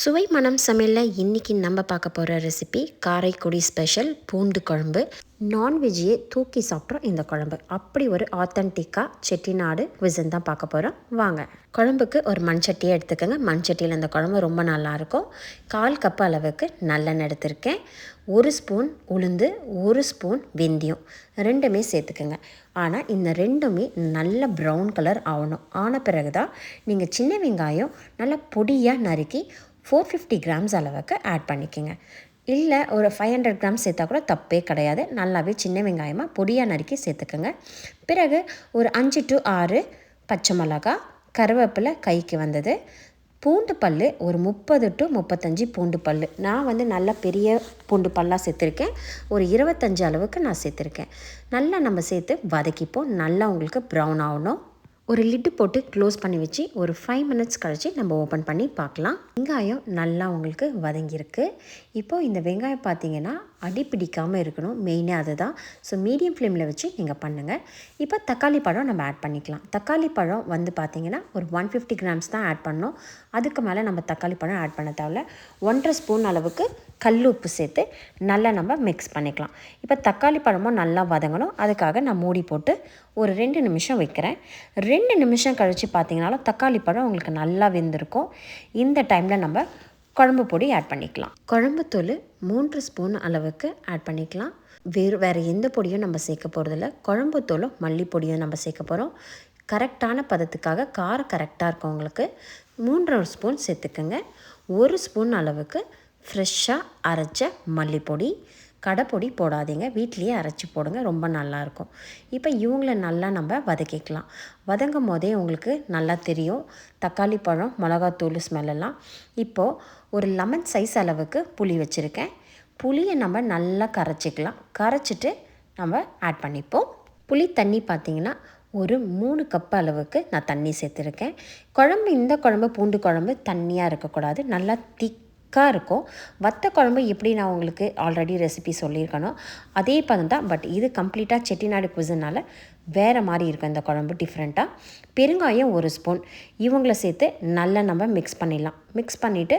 சுவை மனம் சமையலில் இன்றைக்கி நம்ம பார்க்க போகிற ரெசிபி காரைக்குடி ஸ்பெஷல் பூண்டு குழம்பு. நான்வெஜ்ஜையே தூக்கி சாப்பிட்றோம் இந்த குழம்பு. அப்படி ஒரு ஆத்தன்டிக்காக செட்டிநாடு விசன் தான் பார்க்க போகிறோம் வாங்க. குழம்புக்கு ஒரு மண்சட்டியை எடுத்துக்கோங்க. மண்சட்டியில் இந்த குழம்பு ரொம்ப நல்லாயிருக்கும் கால் கப் அளவுக்கு நல்லெண்ணெய் எடுத்திருக்கேன். ஒரு ஸ்பூன் உளுந்து ஒரு ஸ்பூன் வெந்தயம். ரெண்டுமே சேர்த்துக்கோங்க. ஆனால் இந்த ரெண்டுமே நல்ல ப்ரௌன் கலர் ஆகணும். ஆன பிறகு தான் நீங்கள் சின்ன வெங்காயம் நல்லா பொடியாக நறுக்கி ஃபோர் ஃபிஃப்டி கிராம்ஸ் அளவுக்கு ஆட் பண்ணிக்கோங்க. இல்லை ஒரு ஃபைவ் ஹண்ட்ரட் கிராம்ஸ் சேர்த்தா கூட தப்பே கிடையாது. நல்லாவே சின்ன வெங்காயமாக பொடியாக நறுக்கி சேர்த்துக்கோங்க. பிறகு ஒரு அஞ்சு டு ஆறு பச்சை மிளகா கருவேப்பிலை கைக்கு வந்தது. பூண்டு பல் ஒரு முப்பது டு முப்பத்தஞ்சு பூண்டு பல் நான் வந்து நல்ல பெரிய பூண்டு பல்லாக சேர்த்துருக்கேன். ஒரு இருபத்தஞ்சு அளவுக்கு நான் சேர்த்துருக்கேன். நல்லா நம்ம சேர்த்து வதக்கிப்போம். நல்லா உங்களுக்கு ப்ரௌன் ஆகணும். ஒரு லிட்டு போட்டு க்ளோஸ் பண்ணி வச்சு ஒரு ஃபைவ் மினிட்ஸ் கழித்து நம்ம ஓப்பன் பண்ணி பார்க்கலாம். வெங்காயம் நல்லா உங்களுக்கு வதங்கியிருக்கு. இப்போது இந்த வெங்காயம் பார்த்தீங்கன்னா அடி பிடிக்காமல் இருக்கணும். மெயினே அதுதான். ஸோ மீடியம் ஃப்ளேமில் வச்சு நீங்கள் பண்ணுங்கள் இப்போ தக்காளி பழம் நம்ம ஆட் பண்ணிக்கலாம். தக்காளி பழம் வந்து பார்த்திங்கன்னா ஒரு ஒன் ஃபிஃப்டி கிராம்ஸ் தான் ஆட் பண்ணோம். அதுக்கு மேலே நம்ம தக்காளி பழம் ஆட் பண்ண தேவையில்ல. ஒன்றரை ஸ்பூன் அளவுக்கு கல் உப்பு சேர்த்து நல்லா நம்ம மிக்ஸ் பண்ணிக்கலாம். இப்போ தக்காளி பழமும் நல்லா வதங்கணும். அதுக்காக நான் மூடி போட்டு ஒரு ரெண்டு நிமிஷம் வைக்கிறேன். ரெண்டு நிமிஷம் கழித்து பார்த்தீங்கனாலும் தக்காளி பழம் உங்களுக்கு நல்லா வெந்திருக்கும். இந்த டைமில் நம்ம குழம்பு பொடி ஆட் பண்ணிக்கலாம். குழம்பு தூள் மூன்று ஸ்பூன் அளவுக்கு ஆட் பண்ணிக்கலாம். வேறு வேறு எந்த பொடியும் நம்ம சேர்க்க போகிறதில்ல குழம்பு தூளும் மல்லிப்பொடியும் நம்ம சேர்க்க போகிறோம் கரெக்டான பதத்துக்காக காரம் கரெக்டாக இருக்கும் உங்களுக்கு. மூன்றரை ஸ்பூன் சேர்த்துக்கோங்க. ஒரு ஸ்பூன் அளவுக்கு ஃப்ரெஷ்ஷாக அரைச்ச மல்லிப்பொடி கடைப்பொடி போடாதீங்க. வீட்லேயே அரைச்சி போடுங்க. ரொம்ப நல்லாயிருக்கும் இப்போ இவங்கள நல்லா நம்ம வதக்கிக்கலாம். வதங்கும் போதே உங்களுக்கு நல்லா தெரியும். தக்காளி பழம் மிளகாத்தூள் ஸ்மெல்லெல்லாம் இப்போது ஒரு லெமன் சைஸ் அளவுக்கு புளி வச்சுருக்கேன். புளியை நம்ம நல்லா கரைச்சிக்கலாம். கரைச்சிட்டு நம்ம ஆட் பண்ணிப்போம். புளி தண்ணி பார்த்திங்கன்னா ஒரு மூணு கப் அளவுக்கு நான் தண்ணி சேர்த்துருக்கேன். குழம்பு இந்த குழம்பு பூண்டு குழம்பு தண்ணியாக இருக்கக்கூடாது. நல்லா திக் திக்காக இருக்கும். வத்த குழம்பு எப்படி நான் உங்களுக்கு ஆல்ரெடி ரெசிபி சொல்லியிருக்கணும் அதே பதம் தான். பட் இது கம்ப்ளீட்டாக செட்டிநாடு குசினால் வேறு மாதிரி இருக்கும் இந்த குழம்பு டிஃப்ரெண்ட்டாக பெருங்காயம் ஒரு ஸ்பூன் இவங்கள சேர்த்து நல்லா நம்ம மிக்ஸ் பண்ணிடலாம். மிக்ஸ் பண்ணிவிட்டு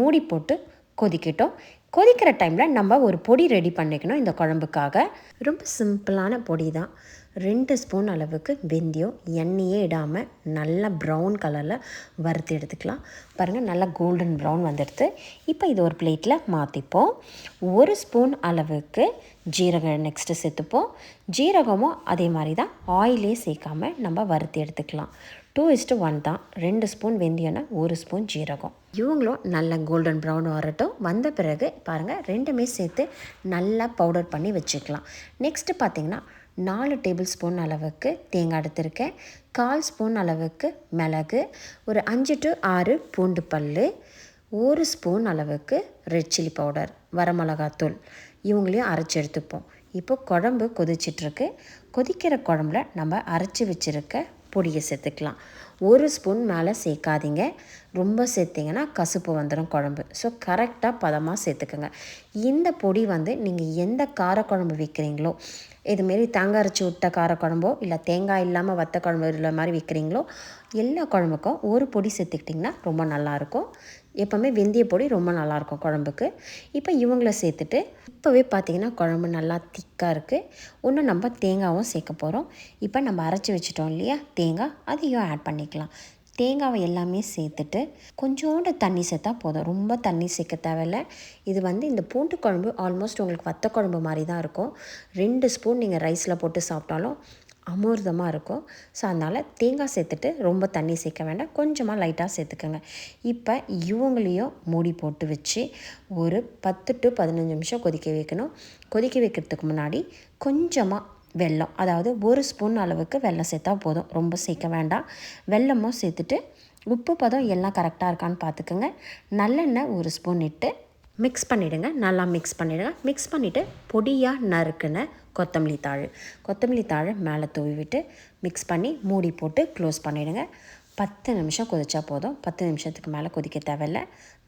மூடி போட்டு கொதிக்கட்டும். கொதிக்கிற டைமில் நம்ம ஒரு பொடி ரெடி பண்ணிக்கணும் இந்த குழம்புக்காக. ரொம்ப சிம்பிளான பொடி தான். ரெண்டு ஸ்பூன் அளவுக்கு வெந்தயம் எண்ணெயே இடாமல் நல்லா ப்ரௌன் கலரில் வறுத்து எடுத்துக்கலாம். பாருங்கள் நல்லா கோல்டன் ப்ரௌன் வந்துடுது இப்போ இது ஒரு பிளேட்டில் மாற்றிப்போம் ஒரு ஸ்பூன் அளவுக்கு ஜீரகம் நெக்ஸ்ட்டு சேர்த்துப்போம். ஜீரகமும் அதே மாதிரி தான் ஆயிலே சேர்க்காமல் நம்ம வறுத்து எடுத்துக்கலாம். டூ இஸ்ட்டு ஒன் தான். ரெண்டு ஸ்பூன் வெந்தயம்னா ஒரு ஸ்பூன் ஜீரகம். இவங்களும் நல்ல கோல்டன் ப்ரௌன் வரட்டும். வந்த பிறகு பாருங்கள் ரெண்டுமே சேர்த்து நல்லா பவுடர் பண்ணி வச்சுக்கலாம். நெக்ஸ்ட்டு பார்த்திங்கன்னா நாலு டேபிள் ஸ்பூன் அளவுக்கு தேங்காய் எடுத்திருக்கேன். கால் ஸ்பூன் அளவுக்கு மிளகு ஒரு அஞ்சு டு ஆறு பூண்டு பல் ஒரு ஸ்பூன் அளவுக்கு ரெட் சில்லி பவுடர் வரமிளகாத்தூள். இவங்களையும் அரைச்சி எடுத்துப்போம். இப்போ குழம்பு கொதிச்சிட்ருக்கு. கொதிக்கிற குழம்புல நம்ம அரைச்சி வச்சுருக்க பொடியை சேர்த்துக்கலாம். ஒரு ஸ்பூன் மேலே சேர்க்காதீங்க. ரொம்ப சேர்த்திங்கன்னா கசுப்பு வந்துடும் குழம்பு. ஸோ கரெக்டாக பதமாக சேர்த்துக்கோங்க. இந்த பொடி வந்து நீங்கள் எந்த காரக்குழம்பு விற்கிறீங்களோ இதுமாரி தேங்காய் அரைச்சி விட்ட காரக்குழம்போ இல்லை தேங்காய் இல்லாமல் வத்த குழம்பு இல்லை மாதிரி விற்கிறீங்களோ எல்லா குழம்புக்கும் ஒரு பொடி சேர்த்துக்கிட்டிங்கன்னா ரொம்ப நல்லாயிருக்கும். எப்போவுமே வெந்தய பொடி ரொம்ப நல்லாயிருக்கும் குழம்புக்கு. இப்போ இவங்கள சேர்த்துட்டு இப்போவே பார்த்திங்கன்னா குழம்பு நல்லா திக்காக இருக்குது இன்னும் நம்ம தேங்காவும் சேர்க்க போகிறோம் இப்போ நம்ம அரைச்சி வச்சிட்டோம் இல்லையா? தேங்காய் அதையும் ஆட் பண்ணிக்கலாம். தேங்காவை எல்லாமே சேர்த்துட்டு கொஞ்சோண்டு தண்ணி சேர்த்தா போதும். ரொம்ப தண்ணி சேர்க்க தேவையில்ல. இது வந்து இந்த பூண்டு குழம்பு ஆல்மோஸ்ட் உங்களுக்கு வத்த குழம்பு மாதிரி தான் இருக்கும். ரெண்டு ஸ்பூன் நீங்கள் ரைஸில் போட்டு சாப்பிட்டாலும் அமிர்தமாக இருக்கும். ஸோ அதனால் தேங்காய் சேர்த்துட்டு ரொம்ப தண்ணி சேர்க்க வேண்டாம். கொஞ்சமாக லைட்டாக சேர்த்துக்கோங்க. இப்போ இவங்களையும் மூடி போட்டு வச்சு ஒரு பத்து டு பதினஞ்சு நிமிஷம் கொதிக்க வைக்கணும். கொதிக்க வைக்கிறதுக்கு முன்னாடி கொஞ்சமாக வெல்லம். அதாவது ஒரு ஸ்பூன் அளவுக்கு வெல்லம் சேர்த்தா போதும். ரொம்ப சேர்க்க வேண்டாம். வெல்லமும் சேர்த்துட்டு உப்பு பதம் எல்லாம் கரெக்டாக இருக்கான்னு பார்த்துக்கோங்க. நல்லெண்ணெய் ஒரு ஸ்பூன் இட்டு மிக்ஸ் பண்ணிவிடுங்க நல்லா மிக்ஸ் பண்ணிவிடுங்க மிக்ஸ் பண்ணிவிட்டு பொடியாக நறுக்குன கொத்தமல்லி தாள். கொத்தமல்லி தாழை மேலே தூவி விட்டு மிக்ஸ் பண்ணி மூடி போட்டு க்ளோஸ் பண்ணிவிடுங்க பத்து நிமிஷம் கொதிச்சா போதும். பத்து நிமிஷத்துக்கு மேலே கொதிக்க தேவையில்ல.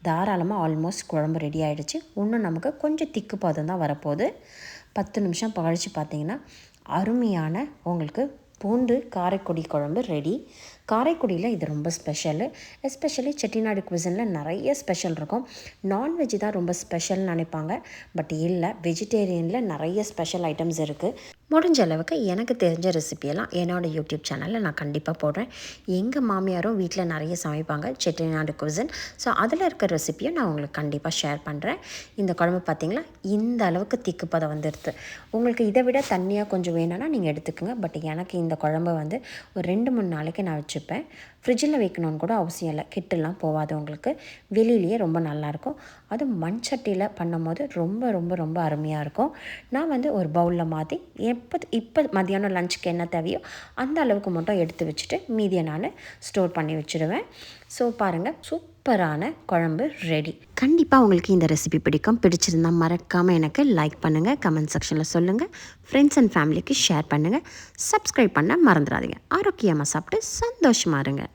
தாராளமாக ஆல்மோஸ்ட் குழம்பு ரெடி ஆகிடுச்சு இன்னும் நமக்கு கொஞ்சம் திக்கு பதம் தான் வரப்போகுது. பத்து நிமிஷம் பழிச்சு பார்த்தீங்கன்னா அருமையான உங்களுக்கு பூண்டு காரைக்குடி குழம்பு ரெடி காரைக்குடியில் இது ரொம்ப ஸ்பெஷலு எஸ்பெஷலி செட்டிநாடு குவிசனில் நிறைய ஸ்பெஷல் இருக்கும். நான்வெஜ் தான் ரொம்ப ஸ்பெஷல்னு நினைப்பாங்க. பட் இல்லை வெஜிடேரியனில் நிறைய ஸ்பெஷல் ஐட்டம்ஸ் இருக்குது முடிஞ்ச அளவுக்கு எனக்கு தெரிஞ்ச ரெசிபியெல்லாம் என்னோடய யூடியூப் சேனலில் நான் கண்டிப்பாக போடுறேன். எங்கள் மாமியாரும் வீட்டில் நிறைய சமைப்பாங்க செட்டிநாடு குசின் ஸோ அதில் இருக்க ரெசிப்பியும் நான் உங்களுக்கு கண்டிப்பாக ஷேர் பண்ணுறேன் இந்த குழம்பு பார்த்திங்களா இந்த அளவுக்கு திக்குப்பதம் வந்துடுது உங்களுக்கு இதை விட தண்ணியாக கொஞ்சம் வேணும்னா நீங்கள் எடுத்துக்கோங்க. பட் எனக்கு இந்த குழம்பு வந்து ஒரு ரெண்டு மூணு நாளைக்கு நான் வச்சுப்பேன். ஃப்ரிட்ஜில் வைக்கணும்னு கூட அவசியம் இல்லை. கெட்டுலாம் போகாது உங்களுக்கு. வெளியிலேயே ரொம்ப நல்லாயிருக்கும் அதுவும் மண் சட்டியில் பண்ணும்போது ரொம்ப ரொம்ப ரொம்ப அருமையாக இருக்கும். நான் வந்து ஒரு பவுலில் மாற்றி எப்போ இப்போ மதியானம் லஞ்சுக்கு என்ன தேவையோ அந்த அளவுக்கு மட்டும் எடுத்து வச்சுட்டு மீதியை நான் ஸ்டோர் பண்ணி வச்சுருவேன். ஸோ பாருங்கள் சூப்பரான குழம்பு ரெடி கண்டிப்பாக உங்களுக்கு இந்த ரெசிபி பிடிக்கும். பிடிச்சிருந்தால் மறக்காமல் எனக்கு லைக் பண்ணுங்கள் கமெண்ட் செக்ஷனில் சொல்லுங்கள் ஃப்ரெண்ட்ஸ் அண்ட் ஃபேமிலிக்கு ஷேர் பண்ணுங்கள் சப்ஸ்கிரைப் பண்ண மறந்துடாதீங்க. ஆரோக்கியமாக சாப்பிட்டு சந்தோஷமாக இருங்க.